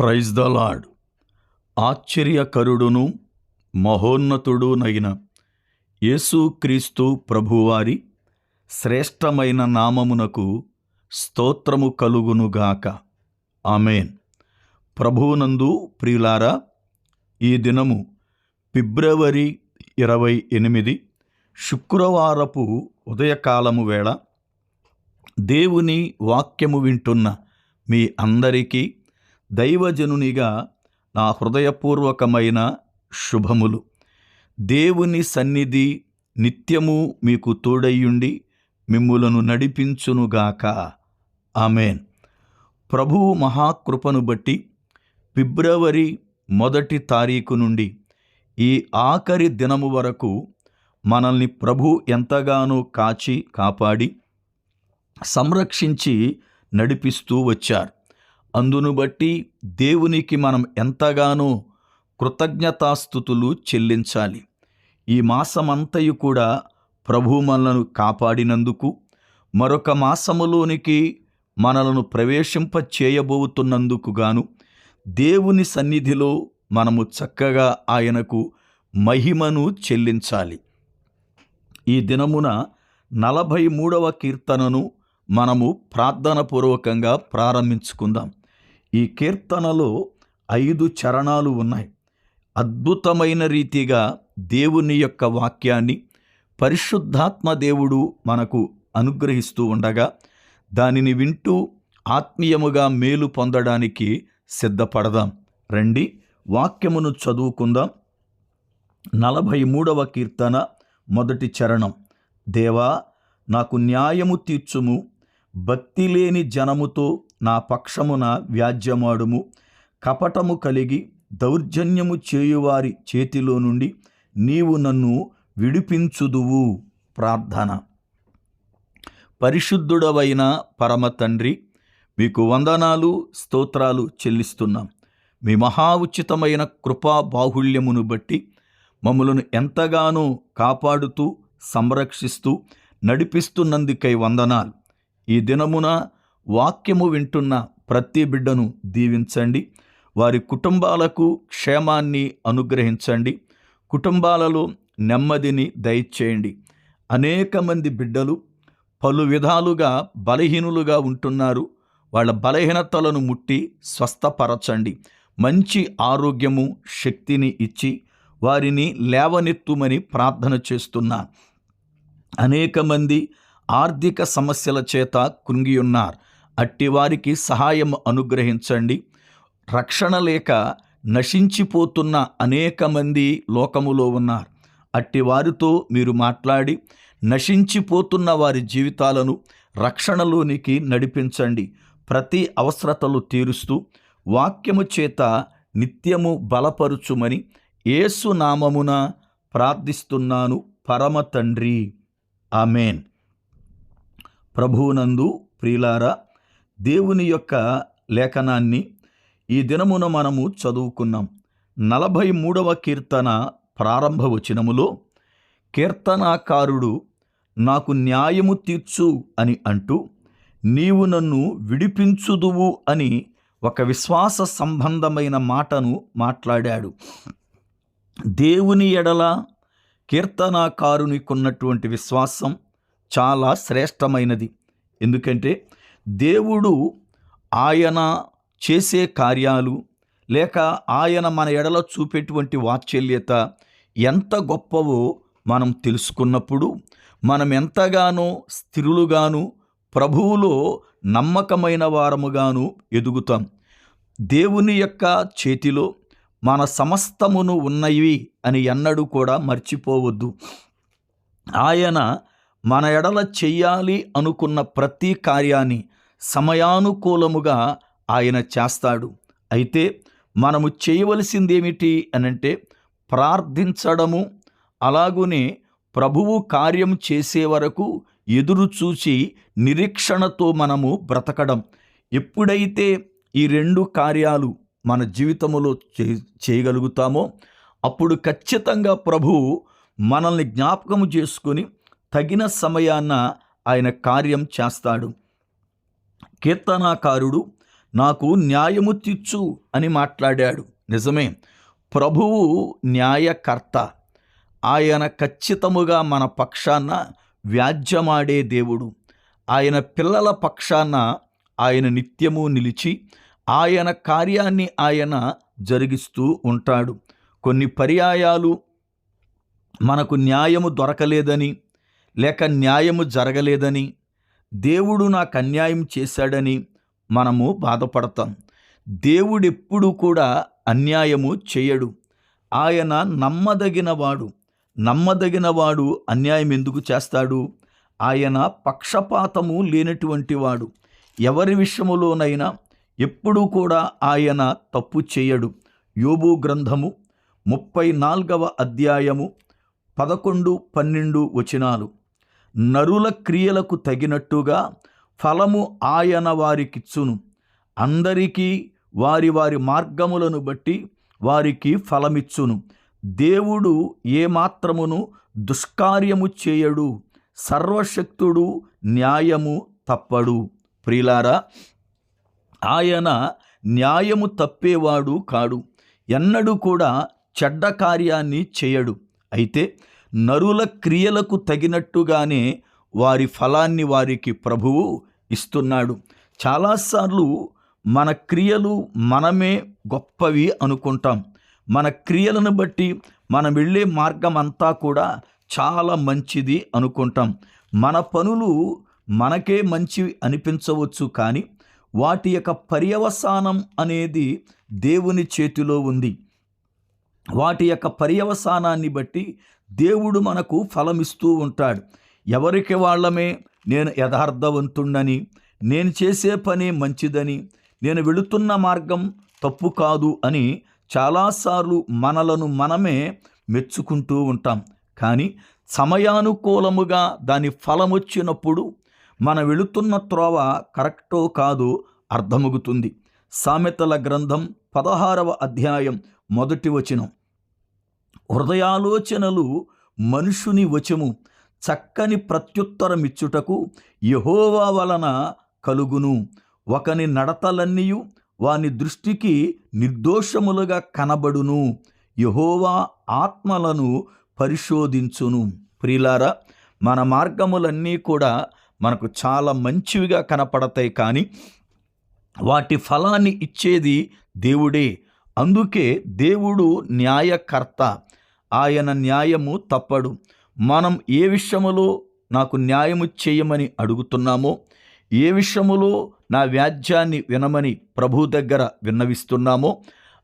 Praise the lord ఆశ్చర్యకరుడును మహోన్నతుడునైన యేసుక్రీస్తు ప్రభువారి శ్రేష్టమైన నామమునకు స్తోత్రము కలుగునుగాక ఆమెన్. ప్రభువునందు ప్రియులారా ఈ దినము ఫిబ్రవరి ఇరవై ఎనిమిది శుక్రవారపు ఉదయకాలము వేళ దేవుని వాక్యము వింటున్న మీ అందరికీ దైవజనునిగా నా హృదయపూర్వకమైన శుభములు. దేవుని సన్నిధి నిత్యము మీకు తోడయ్యుండి మిమ్ములను నడిపించునుగాక. ఆమెన్. ప్రభువు మహాకృపను బట్టి ఫిబ్రవరి మొదటి తారీఖు నుండి ఈ ఆఖరి దినము వరకు మనల్ని ప్రభు ఎంతగానో కాచి కాపాడి సంరక్షించి నడిపిస్తూ వచ్చారు. అందును బట్టి దేవునికి మనం ఎంతగానో కృతజ్ఞతాస్థుతులు చెల్లించాలి. ఈ మాసమంతయు కూడా ప్రభు మనలను కాపాడినందుకు మరొక మాసములోనికి మనలను ప్రవేశింప చేయబోతున్నందుకు గాను దేవుని సన్నిధిలో మనము చక్కగా ఆయనకు మహిమను చెల్లించాలి. ఈ దినమున నలభై మూడవ కీర్తనను మనము ప్రార్థనపూర్వకంగా ప్రారంభించుకుందాం. ఈ కీర్తనలో ఐదు చరణాలు ఉన్నాయి. అద్భుతమైన రీతిగా దేవుని యొక్క వాక్యాన్ని పరిశుద్ధాత్మ దేవుడు మనకు అనుగ్రహిస్తూ ఉండగా దానిని వింటూ ఆత్మీయముగా మేలు పొందడానికి సిద్ధపడదాం. రండి వాక్యమును చదువుకుందాం. నలభై మూడవ కీర్తన మొదటి చరణం. దేవా నాకు న్యాయము తీర్చుము. భక్తి లేని జనముతో నా పక్షమున వ్యాజ్యమాడుము. కపటము కలిగి దౌర్జన్యము చేయువారి చేతిలో నుండి నీవు నన్ను విడిపించుదువు. ప్రార్థన. పరిశుద్ధుడవైన పరమ తండ్రి మీకు వందనాలు స్తోత్రాలు చెల్లిస్తున్నాం. మీ మహా ఉచితమైన కృపా బాహుళ్యమును బట్టి మమ్మలను ఎంతగానో కాపాడుతూ సంరక్షిస్తూ నడిపిస్తున్నందుకై వందనాలు. ఈ దినమున వాక్యము వింటున్న ప్రతి బిడ్డను దీవించండి. వారి కుటుంబాలకు క్షేమాన్ని అనుగ్రహించండి. కుటుంబాలలో నెమ్మదిని దయచేయండి. అనేక మంది బిడ్డలు పలు విధాలుగా బలహీనులుగా ఉంటున్నారు. వాళ్ళ బలహీనతలను ముట్టి స్వస్థపరచండి. మంచి ఆరోగ్యము శక్తిని ఇచ్చి వారిని లేవనెత్తుమని ప్రార్థన చేస్తున్నా. అనేక మంది ఆర్థిక సమస్యల చేత కృంగియున్నారు. అట్టివారికి అట్టి వారికి సహాయం అనుగ్రహించండి. రక్షణ లేక నశించిపోతున్న అనేక మంది లోకములో ఉన్నారు. అట్టి వారితో మీరు మాట్లాడి నశించిపోతున్న వారి జీవితాలను రక్షణలోనికి నడిపించండి. ప్రతి అవసరతలు తీరుస్తూ వాక్యము చేత నిత్యము బలపరుచుమని ఏసు నామమున ప్రార్థిస్తున్నాను. పరమ తండ్రి. ఆమెన్. ప్రభువునందు ప్రియులారా దేవుని యొక్క లేఖనాన్ని ఈ దినమున మనము చదువుకున్నాం. నలభై మూడవ కీర్తన ప్రారంభ వచనములో కీర్తనాకారుడు నాకు న్యాయము తీర్చు అని అంటూ నీవు నన్ను విడిపించుదువు అని ఒక విశ్వాస సంబంధమైన మాటను మాట్లాడాడు. దేవుని ఎడల కీర్తనాకారునికున్నటువంటి విశ్వాసం చాలా శ్రేష్టమైనది. ఎందుకంటే దేవుడు ఆయన చేసే కార్యాలు లేక ఆయన మన ఎడలో చూపేటువంటి వాత్సల్యత ఎంత గొప్పవో మనం తెలుసుకున్నప్పుడు మనం ఎంతగానో స్థిరులుగాను ప్రభువులో నమ్మకమైన వారముగాను ఎదుగుతాం. దేవుని యొక్క చేతిలో మన సమస్తమును ఉన్నవి అని ఎన్నడూ కూడా మర్చిపోవద్దు. ఆయన మన ఎడల చెయ్యాలి అనుకున్న ప్రతి కార్యాన్ని సమయానుకూలముగా ఆయన చేస్తాడు. అయితే మనము చేయవలసిందేమిటి అనంటే ప్రార్థించడము అలాగునే ప్రభువు కార్యం చేసే వరకు ఎదురు చూచి నిరీక్షణతో మనము బ్రతకడం. ఎప్పుడైతే ఈ రెండు కార్యాలు మన జీవితంలో చే చేయగలుగుతామో అప్పుడు ఖచ్చితంగా ప్రభు మనల్ని జ్ఞాపకము చేసుకొని తగిన సమయాన ఆయన కార్యం చేస్తాడు. కీర్తనాకారుడు నాకు న్యాయము తీర్చు అని మాట్లాడాడు. నిజమే ప్రభువు న్యాయకర్త. ఆయన ఖచ్చితముగా మన పక్షాన వ్యాజ్యమాడే దేవుడు. ఆయన పిల్లల పక్షాన ఆయన నిత్యము నిలిచి ఆయన కార్యాన్ని ఆయన జరిగిస్తూ ఉంటాడు. కొన్ని పర్యాయాలు మనకు న్యాయము దొరకలేదని లేక న్యాయము జరగలేదని దేవుడు నాకు అన్యాయం చేశాడని మనము బాధపడతాం. దేవుడెప్పుడు కూడా అన్యాయము చేయడు. ఆయన నమ్మదగినవాడు. నమ్మదగినవాడు అన్యాయం ఎందుకు చేస్తాడు? ఆయన పక్షపాతము లేనటువంటి వాడు. ఎవరి విషయములోనైనా ఎప్పుడూ కూడా ఆయన తప్పు చేయడు. యోబు గ్రంథము ముప్పై నాల్గవ అధ్యాయము పదకొండు పన్నెండు వచనాలు. నరుల క్రియలకు తగినట్టుగా ఫలము ఆయన వారికిచ్చును. అందరికీ వారి వారి మార్గములను బట్టి వారికి ఫలమిచ్చును. దేవుడు ఏమాత్రమును దుష్కార్యము చేయడు. సర్వశక్తుడు న్యాయము తప్పడు. ప్రిలారా ఆయన న్యాయము తప్పేవాడు కాడు. ఎన్నడూ కూడా చెడ్డ కార్యాన్ని చేయడు. అయితే నరుల క్రియలకు తగినట్టుగానే వారి ఫలాన్ని వారికి ప్రభువు ఇస్తున్నాడు. చాలాసార్లు మన క్రియలు మనమే గొప్పవి అనుకుంటాం. మన క్రియలను బట్టి మనం వెళ్ళే మార్గం అంతా కూడా చాలా మంచిది అనుకుంటాం. మన పనులు మనకే మంచి అనిపించవచ్చు కానీ వాటి యొక్క పర్యవసానం అనేది దేవుని చేతిలో ఉంది. వాటి యొక్క పర్యవసానాన్ని బట్టి దేవుడు మనకు ఫలమిస్తూ ఉంటాడు. ఎవరికి వాళ్ళమే? నేను యథార్థవంతుణ్ణని నేను చేసే పని మంచిదని నేను వెళుతున్న మార్గం తప్పు కాదు అని చాలాసార్లు మనలను మనమే మెచ్చుకుంటూ ఉంటాం. కానీ సమయానుకూలముగా దాని ఫలమొచ్చినప్పుడు మన వెళుతున్న త్రోవ కరెక్టో కాదో అర్థమవుతుంది సామెతల గ్రంథం పదహారవ అధ్యాయం మొదటి వచనం. హృదయాలోచనలు మనుషుని వచము చక్కని ప్రత్యుత్తరమిచ్చుటకు యహోవా వలన కలుగును. ఒకని నడతలన్నీయు వాని దృష్టికి నిర్దోషములుగా కనబడును. యహోవా ఆత్మలను పరిశోధించును. ప్రిలారా మన మార్గములన్నీ కూడా మనకు చాలా మంచివిగా కనపడతాయి కానీ వాటి ఫలాన్ని ఇచ్చేది దేవుడే. అందుకే దేవుడు న్యాయకర్త. ఆయన న్యాయము తప్పడు. మనం ఏ విషయములో నాకు న్యాయము చేయమని అడుగుతున్నామో ఏ విషయములో నా వ్యాజ్యాన్ని వినమని ప్రభు దగ్గర విన్నవిస్తున్నామో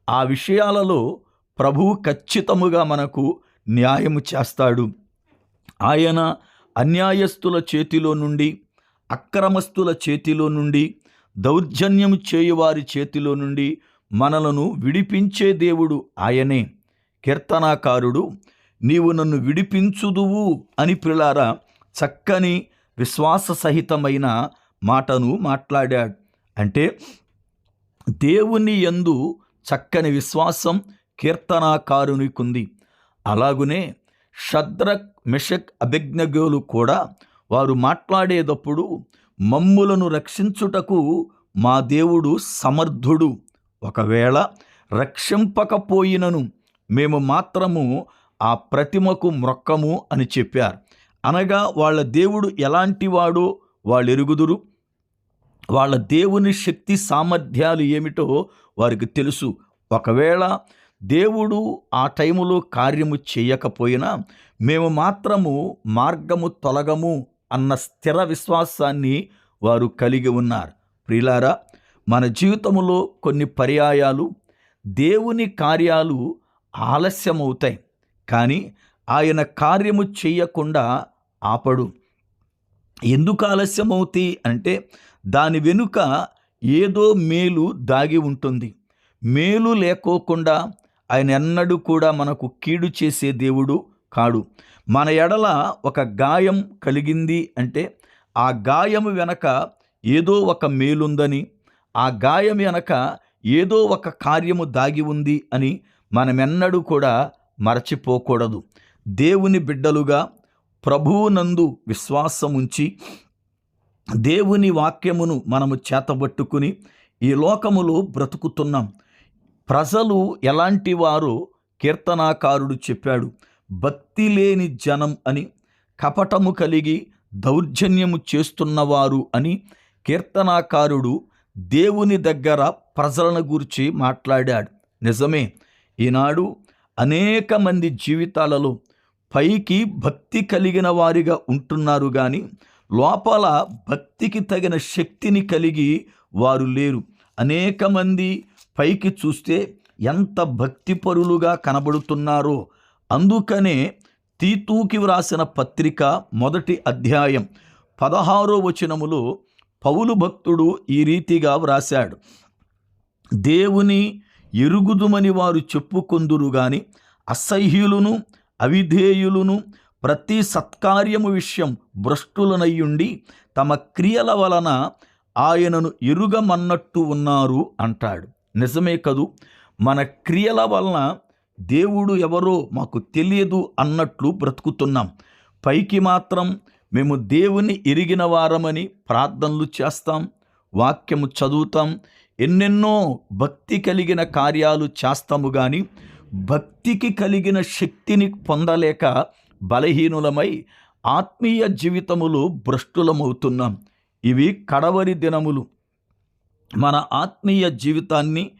ఆ విషయాలలో ప్రభువు ఖచ్చితముగా మనకు న్యాయము చేస్తాడు. ఆయన అన్యాయస్తుల చేతిలో నుండి అక్రమస్తుల చేతిలో నుండి దౌర్జన్యము చేయువారి చేతిలో నుండి మనలను విడిపించే దేవుడు ఆయనే. కీర్తనాకారుడు నీవు నన్ను విడిపించుదువు అని పిల్లారా చక్కని విశ్వాస సహితమైన మాటను మాట్లాడాడు. అంటే దేవుని యందు చక్కని విశ్వాసం కీర్తనాకారునికుంది. అలాగునే షద్రక్ మిషక్ అభిజ్ఞగోలు కూడా వారు మాట్లాడేటప్పుడు మమ్ములను రక్షించుటకు మా దేవుడు సమర్థుడు. ఒకవేళ రక్షింపకపోయినను మేము మాత్రము ఆ ప్రతిమకు మ్రొక్కము అని చెప్పారు. అనగా వాళ్ళ దేవుడు ఎలాంటివాడో వాళ్ళు ఎరుగుదురు వాళ్ళ దేవుని శక్తి సామర్థ్యాలు ఏమిటో వారికి తెలుసు. ఒకవేళ దేవుడు ఆ టైములో కార్యము చేయకపోయినా మేము మాత్రము మార్గము తొలగము అన్న స్థిర విశ్వాసాన్ని వారు కలిగి ఉన్నారు. ప్రిలారా మన జీవితంలో కొన్ని పర్యాయాలు దేవుని కార్యాలు ఆలస్యమవుతాయి కానీ ఆయన కార్యము చేయకుండా ఆపడు. ఎందుకు ఆలస్యమవుతాయి అంటే దాని వెనుక ఏదో మేలు దాగి ఉంటుంది. మేలు లేకోకుండా ఆయన ఎన్నడూ కూడా మనకు కీడు చేసే దేవుడు కాడు. మన ఎడల ఒక గాయం కలిగింది అంటే ఆ గాయము వెనక ఏదో ఒక మేలుందని ఆ గాయం వెనక ఏదో ఒక కార్యము దాగి ఉంది అని మనమెన్నడూ కూడా మరచిపోకూడదు. దేవుని బిడ్డలుగా ప్రభువునందు విశ్వాసముంచి దేవుని వాక్యమును మనము చేతబట్టుకుని ఈ లోకములో బ్రతుకుతున్నాం. ప్రజలు ఎలాంటి వారు కీర్తనాకారుడు చెప్పాడు భక్తి లేని జనం అని కపటము కలిగి దౌర్జన్యము చేస్తున్నవారు అని కీర్తనాకారుడు దేవుని దగ్గర ప్రజలను గురించి మాట్లాడాడు. నిజమే ఈనాడు అనేక మంది జీవితాలలో పైకి భక్తి కలిగిన వారిగా ఉంటున్నారు కానీ లోపల భక్తికి తగిన శక్తిని కలిగి వారు లేరు. అనేక మంది పైకి చూస్తే ఎంత భక్తిపరులుగా కనబడుతున్నారో. అందుకనే తీతూకి వ్రాసిన పత్రిక మొదటి అధ్యాయం పదహారో వచనములో పౌలు భక్తుడు ఈ రీతిగా వ్రాశాడు. దేవుని ఎరుగుదుమని వారు చెప్పుకొందురు గాని అసహ్యులను అవిధేయులను ప్రతి సత్కార్యము విషయం భ్రష్టులనయ్యుండి తమ క్రియల వలన ఆయనను ఎరుగమన్నట్టు ఉన్నారు అంటాడు. నిజమే కదూ? మన క్రియల వలన దేవుడు ఎవరో మాకు తెలియదు అన్నట్లు బ్రతుకుతున్నాం. పైకి మాత్రం మేము దేవుని ఎరిగిన వారమని ప్రార్థనలు చేస్తాం వాక్యము చదువుతాం ఎన్నెన్నో భక్తి కలిగిన కార్యాలు చేస్తాము కానీ భక్తికి కలిగిన శక్తిని పొందలేక బలహీనులమై ఆత్మీయ జీవితములు భ్రష్టులమవుతున్నాం. ఇవి కడవరి దినములు. మన ఆత్మీయ జీవితాన్ని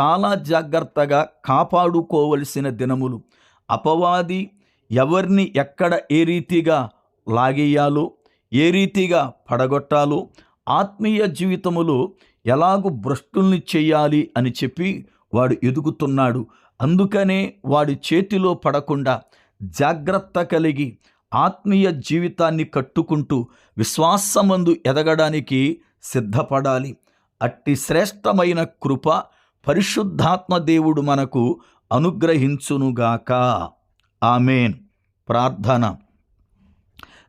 చాలా జాగ్రత్తగా కాపాడుకోవలసిన దినములు. అపవాది ఎవరిని ఎక్కడ ఏ రీతిగా లాగేయాలో ఏ రీతిగా పడగొట్టాలో ఆత్మీయ జీవితములో ఎలాగూ భ్రష్టుల్ని చేయాలి అని చెప్పి వాడు ఎదుగుతున్నాడు. అందుకనే వాడి చేతిలో పడకుండా జాగ్రత్త కలిగి ఆత్మీయ జీవితాన్ని కట్టుకుంటూ విశ్వాసమందు ఎదగడానికి సిద్ధపడాలి. అట్టి శ్రేష్టమైన కృప పరిశుద్ధాత్మ దేవుడు మనకు అనుగ్రహించునుగాక. ఆమెన్. ప్రార్థన.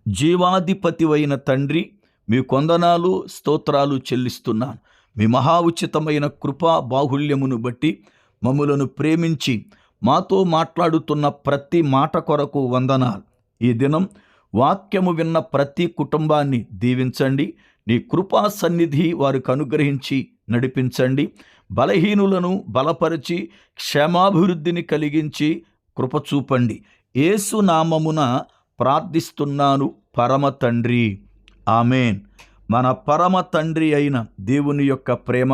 జీవాధిపతివైన తండ్రి మీ కొందనాలు స్తోత్రాలు చెల్లిస్తున్నాను. మీ మహా ఉచితమైన కృపా బాహుళ్యమును బట్టి మమ్ములను ప్రేమించి మాతో మాట్లాడుతున్న ప్రతి మాట కొరకు వందనాలు. ఈ దినం వాక్యము విన్న ప్రతి కుటుంబాన్ని దీవించండి. నీ కృపా సన్నిధి వారికి అనుగ్రహించి నడిపించండి. బలహీనులను బలపరిచి క్షేమాభివృద్ధిని కలిగించి కృప చూపండి. యేసు నామమున ప్రార్థిస్తున్నాను పరమ తండ్రి. ఆమెన్. మన పరమ తండ్రి అయిన దేవుని యొక్క ప్రేమ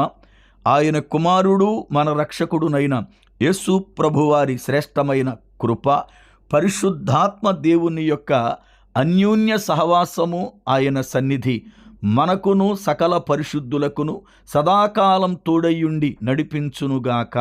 ఆయన కుమారుడు మన రక్షకుడునైన యేసు ప్రభువారి శ్రేష్టమైన కృప పరిశుద్ధాత్మ దేవుని యొక్క అన్యోన్య సహవాసము ఆయన సన్నిధి మనకును సకల పరిశుద్ధులకును సదాకాలం తోడయ్యుండి నడిపించునుగాక.